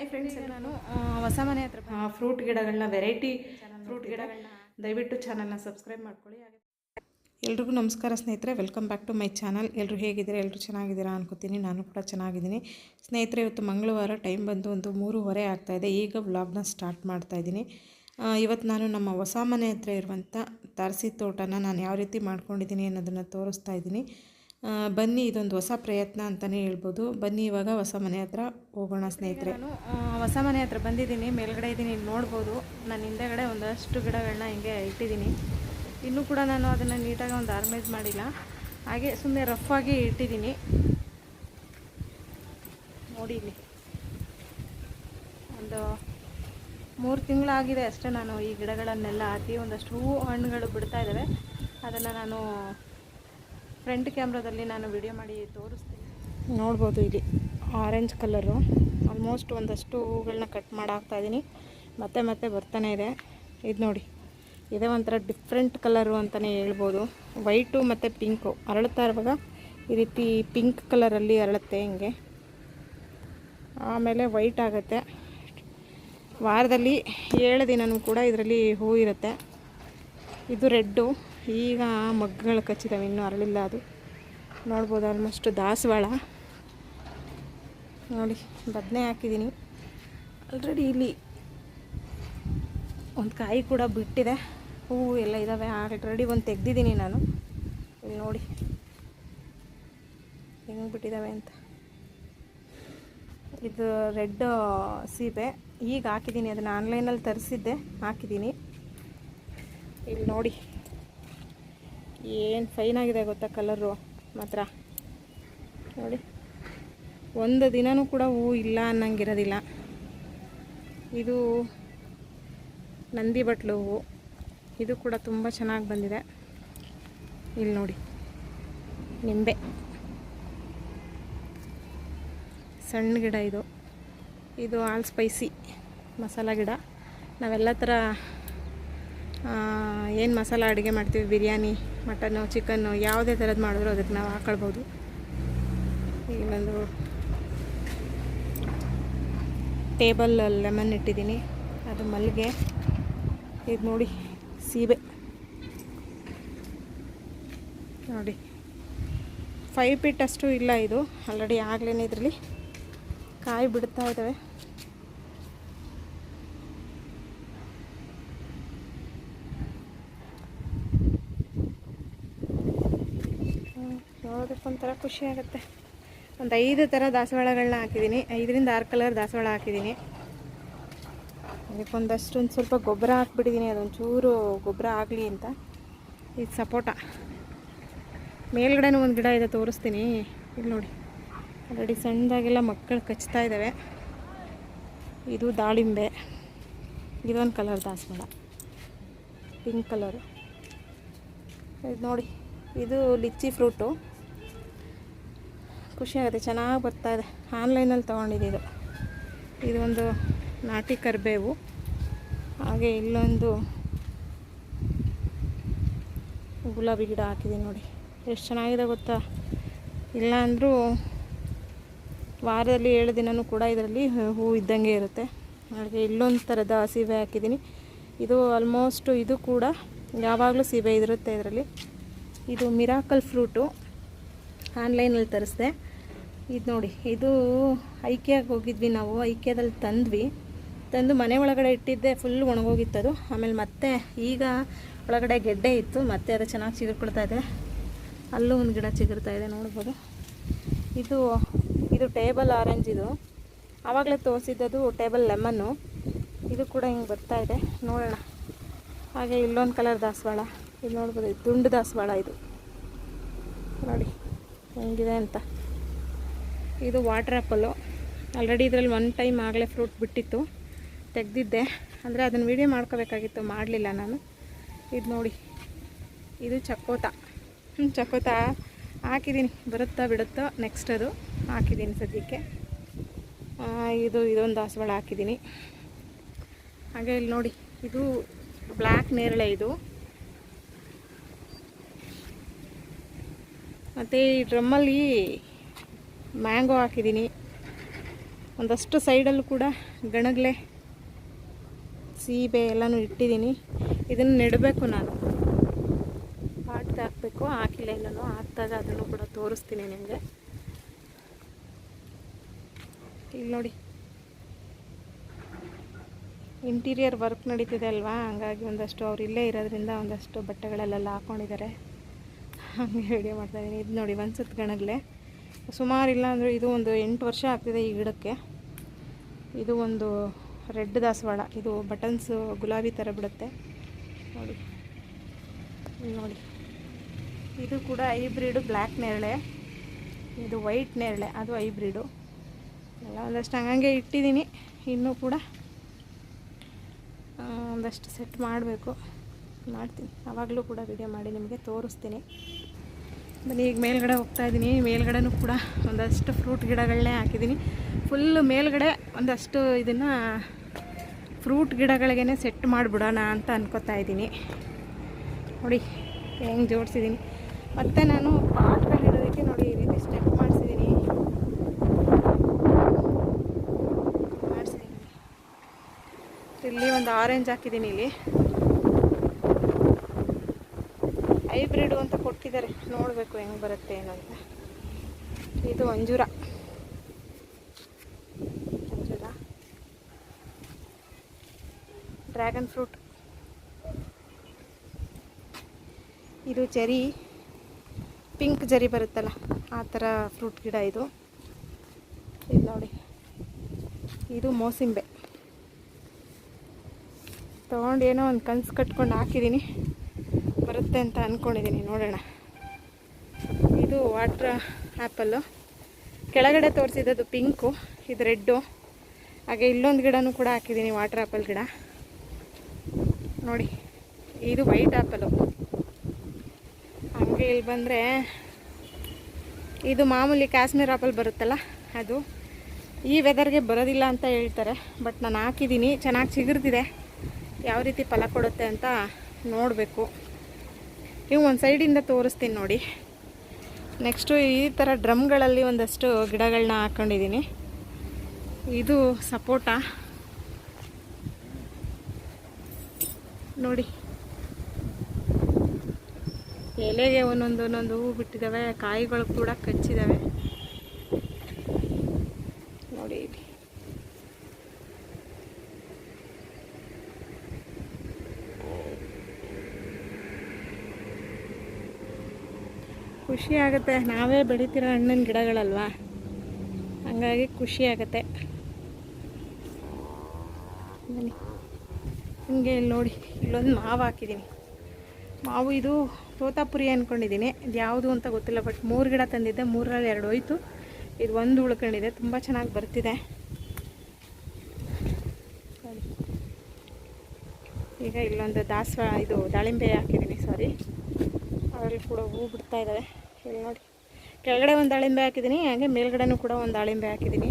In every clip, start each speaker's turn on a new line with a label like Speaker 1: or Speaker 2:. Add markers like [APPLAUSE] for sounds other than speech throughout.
Speaker 1: Hi friends ನಾನು ಹೊಸ ಮನೆ ಹತ್ರ ಫ್ರೂಟ್ ಗಿಡಗಳನ್ನ ವೆರೈಟಿ ಫ್ರೂಟ್ ಗಿಡಗಳನ್ನ ದಯವಿಟ್ಟು ಚಾನಲ್ನ ಸಬ್ಸ್ಕ್ರೈಬ್ ಮಾಡ್ಕೊಳ್ಳಿ. ಹಾಗೆ ಎಲ್ರಿಗೂ ನಮಸ್ಕಾರ ಸ್ನೇಹಿತರೆ welcome back to my channel ಎಲ್ಲರೂ ಹೇಗಿದ್ದೀರಾ? ಎಲ್ಲರೂ ಚೆನ್ನಾಗಿದ್ದೀರಾ ಅನ್ಕೋತೀನಿ. ನಾನು ಕೂಡ ಚೆನ್ನಾಗಿದ್ದೀನಿ. ಸ್ನೇಹಿತರೆ ಇವತ್ತು ಮಂಗಳವಾರ ಟೈಮ್ ಬಂದು ಒಂದು ಮೂರುವರೆ ಆಗ್ತಾಯಿದೆ ಈಗ ವ್ಲಾಗ್ನ ಸ್ಟಾರ್ಟ್ ಮಾಡ್ತಾಯಿದ್ದೀನಿ ಇವತ್ತು ನಾನು ನಮ್ಮ ಹೊಸ ಮನೆ ಹತ್ರ ಇರುವಂಥ ತಾರಸಿ ತೋಟನ ನಾನು ಯಾವ ರೀತಿ ಮಾಡ್ಕೊಂಡಿದ್ದೀನಿ ಅನ್ನೋದನ್ನು ತೋರಿಸ್ತಾ ಇದ್ದೀನಿ. ಬನ್ನಿ, ಇದೊಂದು ಹೊಸ ಪ್ರಯತ್ನ ಅಂತಲೇ ಹೇಳ್ಬೋದು. ಬನ್ನಿ, ಇವಾಗ ಹೊಸ ಮನೆ ಹತ್ರ ಹೋಗೋಣ ಸ್ನೇಹಿತರೆ. ಹೊಸ ಮನೆ ಹತ್ರ ಬಂದಿದ್ದೀನಿ. ಮೇಲ್ಗಡೆ ಇದ್ದೀನಿ ನೋಡ್ಬೋದು. ನಾನು ಹಿಂದೆಗಡೆ ಒಂದಷ್ಟು ಗಿಡಗಳನ್ನ ಹಿಂಗೆ ಇಟ್ಟಿದ್ದೀನಿ. ಇನ್ನೂ ಕೂಡ ನಾನು ಅದನ್ನು ನೀಟಾಗಿ ಒಂದು ಆರ್ಮೇಜ್ ಮಾಡಿಲ್ಲ. ಹಾಗೆ ಸುಮ್ಮನೆ ರಫ್ ಆಗಿ ಇಟ್ಟಿದ್ದೀನಿ. ನೋಡಿ ಇಲ್ಲಿ. ಒಂದು ಮೂರು ತಿಂಗಳಾಗಿದೆ ಅಷ್ಟೇ ನಾನು ಈ ಗಿಡಗಳನ್ನೆಲ್ಲ ಹಾಕಿ ಒಂದಷ್ಟು ಹೂವು ಹಣ್ಣುಗಳು ಬಿಡ್ತಾ ಇದ್ದಾವೆ. ಅದನ್ನು ನಾನು ಫ್ರಂಟ್ ಕ್ಯಾಮ್ರಾದಲ್ಲಿ ನಾನು ವಿಡಿಯೋ ಮಾಡಿ ತೋರಿಸ್ತೀನಿ. ನೋಡ್ಬೋದು ಇಲ್ಲಿ ಆರೆಂಜ್ ಕಲರು. ಆಲ್ಮೋಸ್ಟ್ ಒಂದಷ್ಟು ಹೂಗಳನ್ನ ಕಟ್ ಮಾಡಾಕ್ತಾ ಇದ್ದೀನಿ. ಮತ್ತೆ ಮತ್ತೆ ಬರ್ತಾನೆ ಇದೆ. ಇದು ನೋಡಿ. ಇದೇ ಒಂಥರ ಡಿಫ್ರೆಂಟ್ ಕಲರು ಅಂತಲೇ ಹೇಳ್ಬೋದು. ವೈಟು ಮತ್ತು ಪಿಂಕು ಅರಳುತ್ತಾ ಇರುವಾಗ ಈ ರೀತಿ ಪಿಂಕ್ ಕಲರಲ್ಲಿ ಅರಳುತ್ತೆ ಹಿಂಗೆ. ಆಮೇಲೆ ವೈಟ್ ಆಗುತ್ತೆ. ವಾರದಲ್ಲಿ ಏಳು ದಿನವೂ ಕೂಡ ಇದರಲ್ಲಿ ಹೂ ಇರುತ್ತೆ. ಇದು ರೆಡ್ಡು. ಈಗ ಮಗ್ಗಳು ಕಚ್ಚಿದಾವೆ, ಇನ್ನೂ ಅರಳಿಲ್ಲ ಅದು. ನೋಡ್ಬೋದು ಆಲ್ಮೋಸ್ಟ್ ದಾಸವಾಳ. ನೋಡಿ, ಬದನೆ ಹಾಕಿದ್ದೀನಿ ಆಲ್ರೆಡಿ ಇಲ್ಲಿ ಒಂದು ಕಾಯಿ ಕೂಡ ಬಿಟ್ಟಿದೆ. ಹೂವು ಎಲ್ಲ ಇದ್ದಾವೆ ಆಲ್ರೆಡಿ ಒಂದು ತೆಗ್ದಿದ್ದೀನಿ ನಾನು. ಇಲ್ಲಿ ನೋಡಿ, ಹೆಂಗೆ ಬಿಟ್ಟಿದ್ದಾವೆ ಅಂತ. ಇದು ರೆಡ್ ಸೀಬೆ. ಈಗ ಹಾಕಿದ್ದೀನಿ ಅದನ್ನು ಆನ್ಲೈನಲ್ಲಿ ತರಿಸಿದ್ದೆ. ಹಾಕಿದ್ದೀನಿ ಇಲ್ಲಿ ನೋಡಿ. ಏನು ಫೈನ್ ಆಗಿದೆ ಗೊತ್ತಾ ಕಲರು ಮಾತ್ರ. ನೋಡಿ. ಒಂದು ದಿನವೂ ಕೂಡ ಹೂ ಇಲ್ಲ ಅನ್ನಂಗಿರೋದಿಲ್ಲ. ಇದು ನಂದಿ ಬಟ್ಲು ಹೂವು ಇದು ಕೂಡ ತುಂಬ ಚೆನ್ನಾಗಿ ಬಂದಿದೆ. ಇಲ್ಲಿ ನೋಡಿ. ನಿಂಬೆ. ಸಣ್ಣ ಗಿಡ ಇದು. ಇದು ಆಲ್ ಸ್ಪೈಸಿ ಮಸಾಲ ಗಿಡ. ನಾವೆಲ್ಲ ಥರ ಏನು ಮಸಾಲ ಅಡುಗೆ ಮಾಡ್ತೀವಿ, ಬಿರಿಯಾನಿ, ಮಟನ್ನು, ಚಿಕನ್ನು, ಯಾವುದೇ ಥರದ್ದು ಮಾಡಿದ್ರು ಅದಕ್ಕೆ ನಾವು ಹಾಕೊಳ್ಬೋದು. ಇಲ್ಲೊಂದು ಟೇಬಲ್ ಲೆಮನ್ ಇಟ್ಟಿದ್ದೀನಿ. ಅದು ಮಲ್ಲಿಗೆ. ಇದು ನೋಡಿ, ಸೀಬೆ. ನೋಡಿ. ಫೈವ್ ಫೀಟ್ ಅಷ್ಟು ಇಲ್ಲ ಇದು. ಆಲ್ರೆಡಿ ಆಗಲೇ ಇದರಲ್ಲಿ. ಕಾಯಿ ಬಿಡ್ತಾ ಇದ್ದಾವೆ ಒಂಥರ ಖುಷಿ ಆಗುತ್ತೆ. ಒಂದು ಐದು ಥರ ದಾಸವಾಳಗಳನ್ನ ಹಾಕಿದ್ದೀನಿ ಐದರಿಂದ ಆರು ಕಲರ್ ದಾಸವಾಳ ಹಾಕಿದ್ದೀನಿ ಅದಕ್ಕೊಂದಷ್ಟು ಒಂದು ಸ್ವಲ್ಪ ಗೊಬ್ಬರ ಹಾಕ್ಬಿಟ್ಟಿದ್ದೀನಿ ಅದೊಂದು ಚೂರು ಗೊಬ್ಬರ ಆಗಲಿ ಅಂತ. ಇದು ಸಪೋಟ. ಮೇಲ್ಗಡೆನೂ ಒಂದು ಗಿಡ ಇದೆ ತೋರಿಸ್ತೀನಿ. ಇಲ್ಲಿ ನೋಡಿ. ಆಲ್ರೆಡಿ ಸಣ್ಣದಾಗೆಲ್ಲ ಮಕ್ಕಳು ಕಚ್ತಾ ಇದ್ದಾವೆ ಇದು ದಾಳಿಂಬೆ. ಇದೊಂದು ಕಲರ್ ದಾಸವಾಳ. Pink colour. ಇದು ನೋಡಿ. ಇದು ಲಿಚ್ಚಿ ಫ್ರೂಟು. ಖುಷಿ ಆಗುತ್ತೆ, ಚೆನ್ನಾಗಿ ಬರ್ತಾ ಇದೆ. ಆನ್ಲೈನಲ್ಲಿ ತೊಗೊಂಡಿದ್ದು ಇದೊಂದು ನಾಟಿ ಕರಿಬೇವು. ಹಾಗೆ ಇಲ್ಲೊಂದು ಗುಲಾಬಿ ಗಿಡ ಹಾಕಿದ್ದೀನಿ ನೋಡಿ. ಎಷ್ಟು ಚೆನ್ನಾಗಿದೆ ಗೊತ್ತಾ? ಇಲ್ಲ ಅಂದರೂ ವಾರದಲ್ಲಿ ಏಳು ದಿನವೂ ಕೂಡ ಇದರಲ್ಲಿ ಹೂವು ಇದ್ದಂಗೆ ಇರುತ್ತೆ. ಹಾಗೆ ಇಲ್ಲೊಂದು ಥರದ ಸೀಬೆ ಹಾಕಿದ್ದೀನಿ. ಇದು ಆಲ್ಮೋಸ್ಟು ಇದು ಕೂಡ ಯಾವಾಗಲೂ ಸೀಬೆ ಇರುತ್ತೆ ಇದರಲ್ಲಿ. ಇದು ಮಿರಾಕಲ್ ಫ್ರೂಟು ಆನ್ಲೈನಲ್ಲಿ ತರಿಸ್ದೆ. ಇದು ನೋಡಿ, ಇದು ಐಕ್ಯಾಗೆ ಹೋಗಿದ್ವಿ ನಾವು ಐಕ್ಯದಲ್ಲಿ ತಂದ್ವಿ. ತಂದು ಮನೆ ಒಳಗಡೆ ಇಟ್ಟಿದ್ದೆ ಫುಲ್ ಒಣಗೋಗಿತ್ತದು. ಆಮೇಲೆ ಮತ್ತೆ ಈಗ ಒಳಗಡೆ ಗೆಡ್ಡೆ ಇತ್ತು, ಮತ್ತೆ ಅದು ಚೆನ್ನಾಗಿ ಚಿಗುರ್ಕೊಳ್ತಾ ಇದೆ. ಅಲ್ಲೂ ಒಂದು ಗಿಡ ಚಿಗುರ್ತಾ ಇದೆ, ನೋಡ್ಬೋದು. ಇದು ಇದು ಟೇಬಲ್ ಆರೆಂಜ್ ಇದು. ಆವಾಗಲೇ ತೋರಿಸಿದ್ದದು ಟೇಬಲ್ ಲೆಮನ್ನು. ಇದು ಕೂಡ ಹಿಂಗೆ ಬರ್ತಾ ಇದೆ. ನೋಡೋಣ. ಹಾಗೆ ಇಲ್ಲೊಂದು ಕಲರ್ ದಾಸವಾಳ. ಇದು ನೋಡ್ಬೋದು ದುಂಡು ದಾಸವಾಳ ಇದು. ನೋಡಿ, ಹೆಂಗಿದೆ ಅಂತ. ಇದು ವಾಟರ್ ಆ್ಯಪಲ್ಲು ಆಲ್ರೆಡಿ ಇದರಲ್ಲಿ ಒನ್ ಟೈಮ್ ಆಗಲೇ ಫ್ರೂಟ್ ಬಿಟ್ಟಿತ್ತು. ತೆಗೆದಿದ್ದೆ. ಅಂದರೆ ಅದನ್ನು ವೀಡಿಯೋ ಮಾಡ್ಕೋಬೇಕಾಗಿತ್ತು. ಮಾಡಲಿಲ್ಲ ನಾನು. ಇದು ನೋಡಿ. ಇದು ಚಕೋತ ಚಕೋತ ಹಾಕಿದ್ದೀನಿ ಬರುತ್ತಾ ಬಿಡುತ್ತೋ ನೆಕ್ಸ್ಟ್ ಅದು ಹಾಕಿದ್ದೀನಿ ಸದ್ಯಕ್ಕೆ. ಇದು, ಇದೊಂದು ದಾಸವಾಳ ಹಾಕಿದ್ದೀನಿ ಹಾಗೆ ಇಲ್ಲಿ ನೋಡಿ. ಇದು ಬ್ಲ್ಯಾಕ್ ನೇರಳೆ ಇದು. ಮತ್ತು ಈ ಡ್ರಮ್ಮಲ್ಲಿ ಮ್ಯಾಂಗೋ ಹಾಕಿದ್ದೀನಿ. ಒಂದಷ್ಟು ಸೈಡಲ್ಲೂ ಕೂಡ ಗಣಗಲೆ, ಸೀಬೆ ಎಲ್ಲನೂ ಇಟ್ಟಿದ್ದೀನಿ. ಇದನ್ನು ನೆಡಬೇಕು ನಾನು. ಪಾಟ್ಗೆ ಹಾಕಬೇಕು. ಹಾಕಿಲ್ಲ ಇನ್ನೂ ಹಾಕ್ತಾಗ ಅದನ್ನು ಕೂಡ ತೋರಿಸ್ತೀನಿ ನಿಮಗೆ. ಇಲ್ಲಿ ನೋಡಿ. ಇಂಟೀರಿಯರ್ ವರ್ಕ್ ನಡೀತಿದೆ ಅಲ್ವಾ? ಹಂಗಾಗಿ ಒಂದಷ್ಟು ಅವ್ರು ಇಲ್ಲೇ ಇರೋದ್ರಿಂದ ಒಂದಷ್ಟು ಬಟ್ಟೆಗಳಲ್ಲೆಲ್ಲ ಹಾಕ್ಕೊಂಡಿದ್ದಾರೆ ಹಂಗೆ ವಿಡಿಯೋ ಮಾಡ್ತಾಯಿದ್ದೀನಿ ಇದು ನೋಡಿ ಒಂದು ಗಣಗ್ಲೆ. ಸುಮಾರು ಇಲ್ಲ ಅಂದರೆ ಇದು ಒಂದು ಎಂಟು ವರ್ಷ ಆಗ್ತಿದೆ ಈ ಗಿಡಕ್ಕೆ. ಇದು ಒಂದು ರೆಡ್ ದಾಸವಾಳ. ಇದು ಬಟನ್ಸು ಗುಲಾಬಿ ಥರ ಬಿಡುತ್ತೆ. ನೋಡಿ. ನೋಡಿ. ಇದು ಕೂಡ ಐಬ್ರಿಡು ಬ್ಲ್ಯಾಕ್ ನೇರಳೆ. ಇದು ವೈಟ್ ನೇರಳೆ. ಅದು ಐಬ್ರಿಡು ಎಲ್ಲ ಒಂದಷ್ಟು ಹಂಗಂಗೆ ಇಟ್ಟಿದ್ದೀನಿ. ಇನ್ನೂ ಕೂಡ ಒಂದಷ್ಟು ಸೆಟ್ ಮಾಡಬೇಕು. ಮಾಡ್ತೀನಿ. ಆವಾಗಲೂ ಕೂಡ ವಿಡಿಯೋ ಮಾಡಿ ನಿಮಗೆ ತೋರಿಸ್ತೀನಿ. ಬನ್ನಿ, ಈಗ ಮೇಲ್ಗಡೆ ಹೋಗ್ತಾ ಇದ್ದೀನಿ. ಮೇಲ್ಗಡೆನೂ ಕೂಡ ಒಂದಷ್ಟು ಫ್ರೂಟ್ ಗಿಡಗಳನ್ನೇ ಹಾಕಿದ್ದೀನಿ. ಫುಲ್ಲು ಮೇಲ್ಗಡೆ ಒಂದಷ್ಟು ಇದನ್ನು ಫ್ರೂಟ್ ಗಿಡಗಳಿಗೇ ಸೆಟ್ ಮಾಡಿಬಿಡೋಣ ಅಂತ ಅನ್ಕೋತಾ ಇದ್ದೀನಿ. ನೋಡಿ, ಹೆಂಗೆ ಜೋಡಿಸಿದ್ದೀನಿ. ಮತ್ತು ನಾನು ಪಾಟ್ಗಳು ಇಡೋದಕ್ಕೆ ನೋಡಿ, ಈ ರೀತಿ ಸ್ಟೆಪ್ ಮಾಡಿಸಿದ್ದೀನಿ. ಮಾಡಿಸಿದ್ದೀನಿ. ಇಲ್ಲಿ ಒಂದು ಆರೆಂಜ್ ಹಾಕಿದ್ದೀನಿ ಇಲ್ಲಿ. ಹೈಬ್ರಿಡು ಅಂತ ಕೊಟ್ಟಿದ್ದಾರೆ. ನೋಡಬೇಕು ಹೆಂಗೆ ಬರುತ್ತೆ ಏನು ಅಂತ. ಇದು ಅಂಜೂರ. ಅಂಜೂರ. Dragon fruit. ಇದು ಚೆರಿ ಪಿಂಕ್ ಜರಿ ಬರುತ್ತಲ್ಲ, ಆ ಥರ ಫ್ರೂಟ್ ಗಿಡ ಇದು. ಇದು ನೋಡಿ. ಇದು ಮೋಸಿಂಬೆ. ತೊಗೊಂಡು ಏನೋ ಒಂದು ಕನ್ಸು ಕಟ್ಕೊಂಡು ಹಾಕಿದ್ದೀನಿ ಬರುತ್ತೆ ಅಂತ ಅಂದ್ಕೊಂಡಿದ್ದೀನಿ ನೋಡೋಣ. ಇದು ವಾಟ್ರ್ ಆ್ಯಪಲ್ಲು. ಕೆಳಗಡೆ ತೋರಿಸಿದ್ದು ಪಿಂಕು, ಇದು ರೆಡ್ಡು. ಹಾಗೆ ಇಲ್ಲೊಂದು ಗಿಡನೂ ಕೂಡ ಹಾಕಿದ್ದೀನಿ, ವಾಟರ್ ಆ್ಯಪಲ್ ಗಿಡ. ನೋಡಿ, ಇದು ವೈಟ್ ಆ್ಯಪಲ್ಲು. ಹಂಗೆ ಇಲ್ಲಿ ಬಂದರೆ, ಇದು ಮಾಮೂಲಿ ಕಾಶ್ಮೀರ್ ಆ್ಯಪಲ್ ಬರುತ್ತಲ್ಲ, ಅದು. ಈ ವೆದರ್ಗೆ ಬರೋದಿಲ್ಲ ಅಂತ ಹೇಳ್ತಾರೆ, ಬಟ್ ನಾನು ಹಾಕಿದ್ದೀನಿ, ಚೆನ್ನಾಗಿ ಚಿಗುರ್ತಿದೆ ಯಾವ ರೀತಿ ಫಲ ಕೊಡುತ್ತೆ ಅಂತ ನೋಡಬೇಕು. ನೀವು ಒಂದು ಸೈಡಿಂದ ತೋರಿಸ್ತೀನಿ ನೋಡಿ. ನೆಕ್ಸ್ಟು ಈ ಥರ ಡ್ರಮ್ಗಳಲ್ಲಿ ಒಂದಷ್ಟು ಗಿಡಗಳನ್ನ ಹಾಕ್ಕೊಂಡಿದ್ದೀನಿ ಇದು ಸಪೋಟ. ನೋಡಿ. ಎಲೆಗೆ ಒಂದೊಂದು ಒಂದೊಂದು ಹೂವು ಬಿಟ್ಟಿದ್ದಾವೆ ಕಾಯಿಗಳು ಕೂಡ ಕಚ್ಚಿದ್ದಾವೆ ನೋಡಿ ಖುಷಿ ಆಗುತ್ತೆ. ನಾವೇ ಬೆಳಿತಿರೋ ಹಣ್ಣಿನ ಗಿಡಗಳಲ್ವ? ಹಂಗಾಗಿ ಖುಷಿ ಆಗುತ್ತೆ. ಬನ್ನಿ. ಹಿಂಗೆ ಇಲ್ಲಿ ನೋಡಿ, ಇಲ್ಲೊಂದು ಮಾವು ಹಾಕಿದ್ದೀನಿ ಮಾವು ಇದು ತೋತಾಪುರಿ ಅಂದ್ಕೊಂಡಿದ್ದೀನಿ ಇದು ಯಾವುದು ಅಂತ ಗೊತ್ತಿಲ್ಲ, ಬಟ್ ಮೂರು ಗಿಡ ತಂದಿದ್ದೆ. ಮೂರರಲ್ಲಿ ಎರಡು ಹೋಯ್ತು. ಇದು ಒಂದು ಉಳ್ಕೊಂಡಿದೆ. ತುಂಬ ಚೆನ್ನಾಗಿ ಬರ್ತಿದೆ. ಈಗ ಇಲ್ಲೊಂದು ದಾಸವಾಳ, ಇದು ದಾಳಿಂಬೆ ಹಾಕಿದ್ದೀನಿ ಸಾರಿ ಅದರಲ್ಲಿ ಕೂಡ ಹೂ ಬಿಡ್ತಾ ಇದ್ದಾವೆ ಇಲ್ಲಿ ನೋಡಿ. ಕೆಳಗಡೆ ಒಂದು ದಾಳಿಂಬೆ ಹಾಕಿದ್ದೀನಿ ಹಾಗೆ ಮೇಲ್ಗಡೆನೂ ಕೂಡ ಒಂದು ದಾಳಿಂಬೆ ಹಾಕಿದ್ದೀನಿ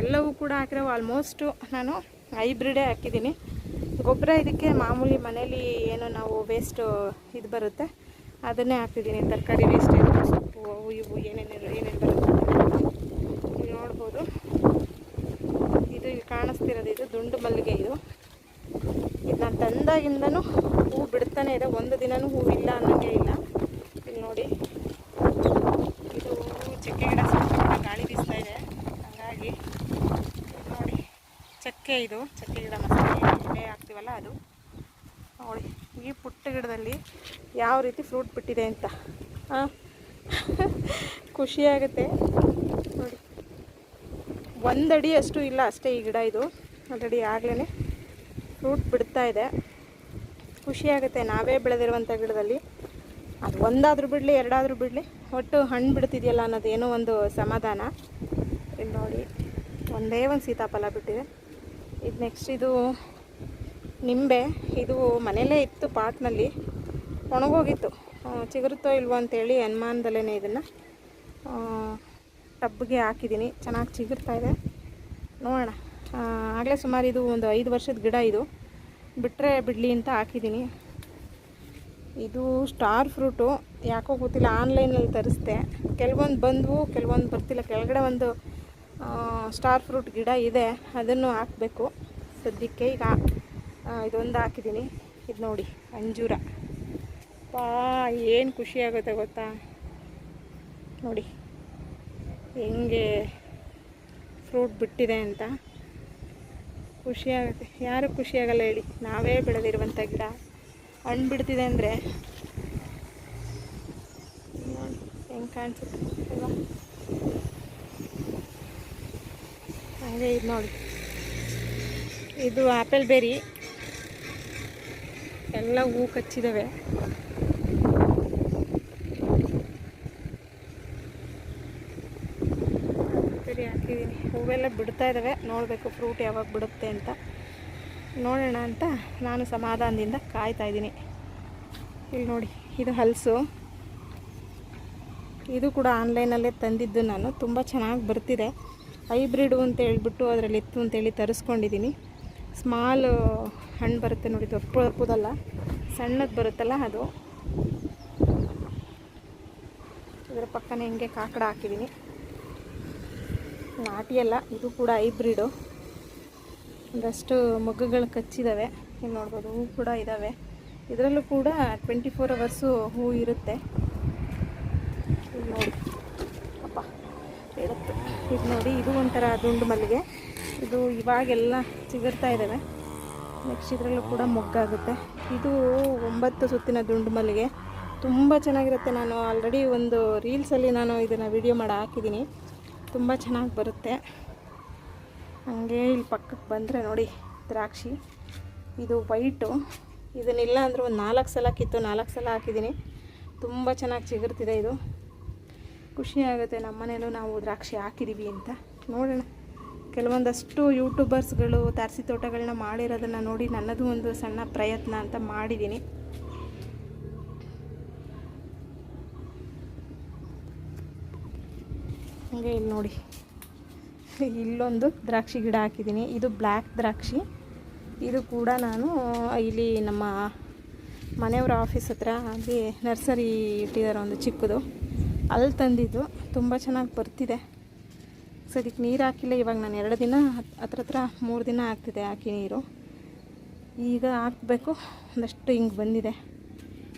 Speaker 1: ಎಲ್ಲವೂ ಕೂಡ ಹಾಕಿರೋ ಆಲ್ಮೋಸ್ಟು ನಾನು ಹೈಬ್ರಿಡೇ ಹಾಕಿದ್ದೀನಿ ಗೊಬ್ಬರ ಇದಕ್ಕೆ ಮಾಮೂಲಿ ಮನೇಲಿ ಏನು ನಾವು ವೇಸ್ಟು ಇದು ಬರುತ್ತೆ, ಅದನ್ನೇ ಹಾಕಿದ್ದೀನಿ ತರಕಾರಿ ವೇಸ್ಟ್ ಏನು, ಸೊಪ್ಪು, ಅವು ಇವು ಏನೇನು ಏನೇನು ಬರುತ್ತೆ ಇಲ್ಲಿ ನೋಡ್ಬೋದು. ಇದು ಇಲ್ಲಿ ಕಾಣಿಸ್ತಿರೋದು, ಇದು ದುಂಡು ಮಲ್ಲಿಗೆ ಇದು. ಇದು ನಾನು ತಂದಾಗಿಂದನೂ ಹೂ ಬಿಡ್ತಾನೆ ಇದೆ. ಒಂದು ದಿನವೂ ಹೂವಿಲ್ಲ ಅನ್ನೋಂಗೆ ಇಲ್ಲ. ಇಲ್ಲಿ ನೋಡಿ. ಇದು ಚಕ್ಕೆ ಗಿಡ ಸ್ವಲ್ಪ ಗಾಳಿ ಬೀಸ್ತಾ ಇದೆ. ಹಾಗಾಗಿ ನೋಡಿ, ಚಕ್ಕೆ ಇದು, ಚಕ್ಕೆ ಗಿಡ ಮಸಾಲೆ ಹಾಕ್ತೀವಲ್ಲ ಅದು. ನೋಡಿ, ಈ ಪುಟ್ಟ ಗಿಡದಲ್ಲಿ ಯಾವ ರೀತಿ ಫ್ರೂಟ್ ಬಿಟ್ಟಿದೆ ಅಂತ. ಹಾಂ? [LAUGHS] ಖುಷಿಯಾಗುತ್ತೆ ನೋಡಿ ಒಂದಡಿ ಅಷ್ಟು ಇಲ್ಲ ಅಷ್ಟೇ ಈ ಗಿಡ ಇದು. ಆಲ್ರೆಡಿ ಆಗಲೇ ಫ್ರೂಟ್ ಬಿಡ್ತಾ ಇದೆ. ಖುಷಿಯಾಗುತ್ತೆ ನಾವೇ ಬೆಳೆದಿರುವಂಥ ಗಿಡದಲ್ಲಿ. ಅದು ಒಂದಾದರೂ ಬಿಡಲಿ, ಎರಡಾದರೂ ಬಿಡಲಿ. ಒಟ್ಟು ಹಣ್ಣು ಬಿಡ್ತಿದೆಯಲ್ಲ ಅನ್ನೋದು ಏನೋ ಒಂದು ಸಮಾಧಾನ. ಇಲ್ಲಿ ನೋಡಿ, ಒಂದೇ ಒಂದು ಸೀತಾಫಲ ಬಿಟ್ಟಿದೆ. ಇದು ನೆಕ್ಸ್ಟ್ ಇದು ನಿಂಬೆ. ಇದು ಮನೆಯಲ್ಲೇ ಇತ್ತು ಪಾಟ್ನಲ್ಲಿ ಒಣಗೋಗಿತ್ತು. ಚಿಗುರುತ್ತೋ ಇಲ್ವೋ ಅಂತೇಳಿ ಅನುಮಾನದಲ್ಲೇ ಇದನ್ನು ಟಬ್ಗೆ ಹಾಕಿದ್ದೀನಿ. ಚೆನ್ನಾಗಿ ಚಿಗುರ್ತಾ ಇದೆ. ನೋಡೋಣ. ಆಗಲೇ ಸುಮಾರು ಇದು ಒಂದು ಐದು ವರ್ಷದ ಗಿಡ ಇದು. ಬಿಟ್ಟರೆ ಬಿಡಲಿ ಅಂತ ಹಾಕಿದ್ದೀನಿ. ಇದು ಸ್ಟಾರ್ ಫ್ರೂಟು. ಯಾಕೋ ಗೊತ್ತಿಲ್ಲ, ಆನ್ಲೈನಲ್ಲಿ ತರಿಸ್ದೆ. ಕೆಲವೊಂದು ಬಂದವು, ಕೆಲವೊಂದು ಬರ್ತಿಲ್ಲ. ಕೆಳಗಡೆ ಒಂದು ಸ್ಟಾರ್ ಫ್ರೂಟ್ ಗಿಡ ಇದೆ. ಅದನ್ನು ಹಾಕಬೇಕು. ಸದ್ಯಕ್ಕೆ ಈಗ ಇದೊಂದು ಹಾಕಿದ್ದೀನಿ ಇದು ನೋಡಿ, ಅಂಜೂರ. ಪಾ, ಏನು ಖುಷಿ ಆಗುತ್ತೆ ಗೊತ್ತಾ? ನೋಡಿ, ಹೆಂಗೆ ಫ್ರೂಟ್ ಬಿಟ್ಟಿದೆ ಅಂತ. ಖುಷಿ ಆಗುತ್ತೆ. ಯಾರು ಖುಷಿ ಆಗಲ್ಲ ಹೇಳಿ. ನಾವೇ ಬೆಳೆದಿರುವಂಥ ಗಿಡ. ಹಣ್ಣು ಬಿಡ್ತಿದೆ ಅಂದರೆ. ನೋಡಿ ಹೆಂಗೆ ಕಾಣಿಸುತ್ತೆ? ಹಾಗೆ ಇದು ನೋಡಿ. ಇದು ಆ್ಯಪಲ್ ಬೇರಿ. ಎಲ್ಲ ಹೂ ಕಚ್ಚಿದ್ದಾವೆ ಹಾಕಿದ್ದೀನಿ ಹೂವೆಲ್ಲ ಬಿಡ್ತಾ ಇದ್ದಾವೆ ನೋಡಬೇಕು ಫ್ರೂಟ್ ಯಾವಾಗ ಬಿಡುತ್ತೆ ಅಂತ. ನೋಡೋಣ ಅಂತ ನಾನು ಸಮಾಧಾನದಿಂದ ಕಾಯ್ತಾ ಇದ್ದೀನಿ. ಇಲ್ಲಿ ನೋಡಿ, ಇದು ಹಲಸು. ಇದು ಕೂಡ ಆನ್ಲೈನಲ್ಲೇ ತಂದಿದ್ದು ನಾನು. ತುಂಬ ಚೆನ್ನಾಗಿ ಬರ್ತಿದೆ. ಹೈಬ್ರಿಡು ಅಂತ ಹೇಳ್ಬಿಟ್ಟು ಅದರಲ್ಲಿ ಇತ್ತು ಅಂತೇಳಿ ತರಿಸ್ಕೊಂಡಿದ್ದೀನಿ. ಸ್ಮಾಲ್, ಹಣ್ಣು ಬರುತ್ತೆ ನೋಡಿ ದಪ್ಪದಲ್ಲ ಸಣ್ಣದು ಬರುತ್ತಲ್ಲ ಅದು. ಇದರ ಪಕ್ಕನೇ ಹಿಂಗೆ ಕಾಕಡ ಹಾಕಿದ್ದೀನಿ. ನಾಟಿ ಅಲ್ಲ, ಇದು ಕೂಡ ಹೈಬ್ರಿಡು. ಒಂದಷ್ಟು ಮೊಗ್ಗುಗಳು ಕಚ್ಚಿದ್ದಾವೆ ಇಲ್ಲಿ ನೋಡ್ಬೋದು ಹೂ ಕೂಡ ಇದ್ದಾವೆ ಇದರಲ್ಲೂ ಕೂಡ ಟ್ವೆಂಟಿ ಫೋರ್ ಅವರ್ಸು ಹೂ ಇರುತ್ತೆ. ನೋಡಿ. ಅಪ್ಪ ಹೇಳುತ್ತೆ ಇದು ನೋಡಿ, ಇದು ಒಂಥರ ದುಂಡು ಮಲ್ಲಿಗೆ. ಇದು ಇವಾಗೆಲ್ಲ ಚಿಗುರ್ತಾ ಇದ್ದಾವೆ ನೆಕ್ಸ್ಟ್ ಇದರಲ್ಲೂ ಕೂಡ ಮೊಗ್ಗಾಗುತ್ತೆ. ಇದು ಒಂಬತ್ತು ಸುತ್ತಿನ ದುಂಡು ಮಲ್ಲಿಗೆ. ತುಂಬ ಚೆನ್ನಾಗಿರುತ್ತೆ. ನಾನು ಆಲ್ರೆಡಿ ಒಂದು ರೀಲ್ಸಲ್ಲಿ ನಾನು ಇದನ್ನು ವಿಡಿಯೋ ಮಾಡಿ ಹಾಕಿದ್ದೀನಿ. ತುಂಬ ಚೆನ್ನಾಗಿ ಬರುತ್ತೆ. ಹಾಗೆ ಇಲ್ಲಿ ಪಕ್ಕಕ್ಕೆ ಬಂದರೆ ನೋಡಿ ದ್ರಾಕ್ಷಿ. ಇದು ವೈಟು. ಇದನ್ನಿಲ್ಲ ಅಂದರೆ ಒಂದು ನಾಲ್ಕು ಸಲ ಕಿತ್ತು, ನಾಲ್ಕು ಸಲ ಹಾಕಿದ್ದೀನಿ. ತುಂಬ ಚೆನ್ನಾಗಿ ಚಿಗುರ್ತಿದೆ ಇದು. ಖುಷಿ ಆಗುತ್ತೆ ನಮ್ಮ ಮನೇಲೂ ನಾವು ದ್ರಾಕ್ಷಿ ಹಾಕಿದ್ದೀವಿ ಅಂತ. ನೋಡೋಣ. ಕೆಲವೊಂದಷ್ಟು ಯೂಟ್ಯೂಬರ್ಸ್ಗಳು ತಾರಸಿ ತೋಟಗಳನ್ನ ಮಾಡಿರೋದನ್ನು ನೋಡಿ ನನ್ನದು ಒಂದು ಸಣ್ಣ ಪ್ರಯತ್ನ ಅಂತ ಮಾಡಿದ್ದೀನಿ. ಹಾಗೆ ಇಲ್ಲಿ ನೋಡಿ. ಇಲ್ಲೊಂದು ದ್ರಾಕ್ಷಿ ಗಿಡ ಹಾಕಿದ್ದೀನಿ. ಇದು ಬ್ಲ್ಯಾಕ್ ದ್ರಾಕ್ಷಿ. ಇದು ಕೂಡ ನಾನು ಇಲ್ಲಿ ನಮ್ಮ ಮನೆಯವರ ಆಫೀಸ್ ಹತ್ರ ಅಲ್ಲಿ ನರ್ಸರಿ ಇಟ್ಟಿದ್ದಾರೆ ಒಂದು ಚಿಕ್ಕದು. ಅಲ್ಲಿ ತಂದಿದ್ದು. ತುಂಬ ಚೆನ್ನಾಗಿ ಬರ್ತಿದೆ. ಸದ್ಯಕ್ಕೆ ನೀರು ಹಾಕಿಲ್ಲ. ಇವಾಗ ನಾನು ಎರಡು ದಿನ ಹತ್- ಹತ್ರ ಹತ್ರ ಮೂರು ದಿನ ಆಗ್ತಿದೆ ಹಾಕಿ ನೀರು. ಈಗ ಹಾಕಬೇಕು. ಒಂದಷ್ಟು ಹಿಂಗೆ ಬಂದಿದೆ.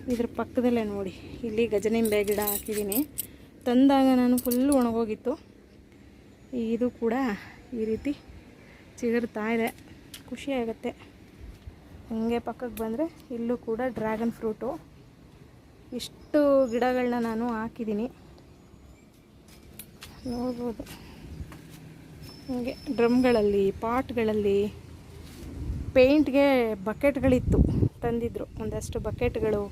Speaker 1: ಇದ್ರ ಪಕ್ಕದಲ್ಲೇ ನೋಡಿ. ಇಲ್ಲಿ ಗಜನಿಂಬೆ ಗಿಡ ಹಾಕಿದ್ದೀನಿ. ತಂದಾಗ ನಾನು ಫುಲ್ಲು ಒಣಗೋಗಿತ್ತು. ಇದು ಕೂಡ ಈ ರೀತಿ ಚಿಗುರ್ತಾ ಇದೆ. ಖುಷಿಯಾಗುತ್ತೆ ಹಾಗೆ ಪಕ್ಕಕ್ಕೆ ಬಂದರೆ ಇಲ್ಲೂ ಕೂಡ ಡ್ರ್ಯಾಗನ್ ಫ್ರೂಟು. ಇಷ್ಟು ಗಿಡಗಳನ್ನ ನಾನು ಹಾಕಿದ್ದೀನಿ. ನೋಡ್ಬೋದು. ಹಾಗೆ ಡ್ರಮ್ಗಳಲ್ಲಿ, ಪಾಟ್ಗಳಲ್ಲಿ, ಪೇಂಟ್ಗೆ ಬಕೆಟ್ಗಳಿತ್ತು ತಂದಿದ್ರು. ಒಂದಷ್ಟು ಬಕೆಟ್ಗಳು.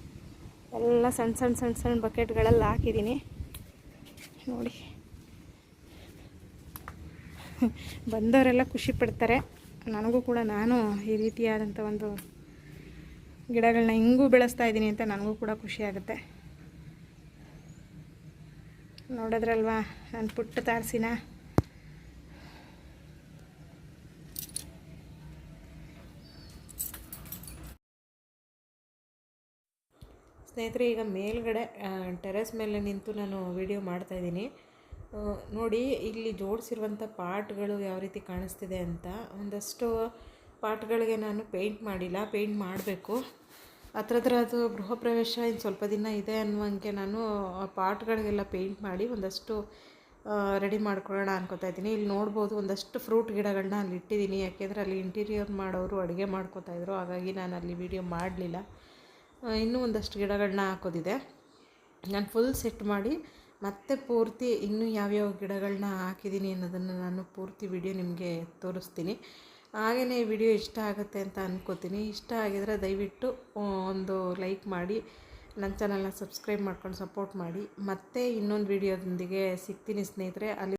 Speaker 1: ಎಲ್ಲ ಸಣ್ಣ ಸಣ್ಣ ಸಣ್ಣ ಸಣ್ಣ ಬಕೆಟ್ಗಳಲ್ಲಿ ಹಾಕಿದ್ದೀನಿ. ನೋಡಿ. [LAUGHS] ಬಂದವರೆಲ್ಲ ಖುಷಿ ಪಡ್ತಾರೆ. ನನಗೂ ಕೂಡ ನಾನು ಈ ರೀತಿಯಾದಂಥ ಒಂದು ಗಿಡಗಳನ್ನ ಹಿಂಗೂ ಬೆಳೆಸ್ತಾ ಇದ್ದೀನಿ ಅಂತ ನನಗೂ ಕೂಡ ಖುಷಿ ಆಗುತ್ತೆ. ನೋಡಿದ್ರಲ್ವಾ ನಾನು ಪುಟ್ಟ ತಾರಸಿನ? ಸ್ನೇಹಿತರೆ, ಈಗ ಮೇಲ್ಗಡೆ ಟೆರೆಸ್ ಮೇಲೆ ನಿಂತು ನಾನು ವಿಡಿಯೋ ಮಾಡ್ತಾಯಿದ್ದೀನಿ ನೋಡಿ, ಇಲ್ಲಿ ಜೋಡಿಸಿರುವಂಥ ಪಾಟ್ಗಳು ಯಾವ ರೀತಿ ಕಾಣಿಸ್ತಿದೆ ಅಂತ ಒಂದಷ್ಟು ಪಾಟ್ಗಳಿಗೆ ನಾನು ಪೇಂಟ್ ಮಾಡಿಲ್ಲ, ಪೇಂಟ್ ಮಾಡಬೇಕು. ಹತ್ರ ಅದು ಗೃಹ ಪ್ರವೇಶ ಇನ್ನು ಸ್ವಲ್ಪ ದಿನ ಇದೆ ಅನ್ನುವಂಗೆ ನಾನು ಆ ಪಾಟ್ಗಳಿಗೆಲ್ಲ ಪೇಂಟ್ ಮಾಡಿ ಒಂದಷ್ಟು ರೆಡಿ ಮಾಡ್ಕೊಳ್ಳೋಣ ಅನ್ಕೋತಾ ಇದ್ದೀನಿ. ಇಲ್ಲಿ ನೋಡ್ಬೋದು ಒಂದಷ್ಟು ಫ್ರೂಟ್ ಗಿಡಗಳನ್ನ ಅಲ್ಲಿ ಇಟ್ಟಿದ್ದೀನಿ. ಯಾಕೆಂದರೆ ಅಲ್ಲಿ ಇಂಟೀರಿಯರ್ ಮಾಡೋರು ಅಡುಗೆ ಮಾಡ್ಕೋತಾ ಇದ್ರು. ಹಾಗಾಗಿ ನಾನು ಅಲ್ಲಿ ವಿಡಿಯೋ ಮಾಡಲಿಲ್ಲ. ಇನ್ನೂ ಒಂದಷ್ಟು ಗಿಡಗಳನ್ನ ಹಾಕೋದಿದೆ. ನಾನು ಫುಲ್ ಸೆಟ್ ಮಾಡಿ ಮತ್ತೆ ಪೂರ್ತಿ ಇನ್ನೂ ಯಾವ್ಯಾವ ಗಿಡಗಳನ್ನ ಹಾಕಿದ್ದೀನಿ ಅನ್ನೋದನ್ನು ನಾನು ಪೂರ್ತಿ ವಿಡಿಯೋ ನಿಮಗೆ ತೋರಿಸ್ತೀನಿ. ಹಾಗೆಯೇ ವಿಡಿಯೋ ಇಷ್ಟ ಆಗುತ್ತೆ ಅಂತ ಅಂದ್ಕೋತೀನಿ ಇಷ್ಟ ಆಗಿದ್ರೆ ದಯವಿಟ್ಟು ಒಂದು ಲೈಕ್ ಮಾಡಿ, ನನ್ನ ಚಾನಲ್ನ ಸಬ್ಸ್ಕ್ರೈಬ್ ಮಾಡ್ಕೊಂಡು ಸಪೋರ್ಟ್ ಮಾಡಿ. ಮತ್ತೆ ಇನ್ನೊಂದು ವಿಡಿಯೋದೊಂದಿಗೆ ಸಿಗ್ತೀನಿ ಸ್ನೇಹಿತರೆ. ಅಲ್ಲಿ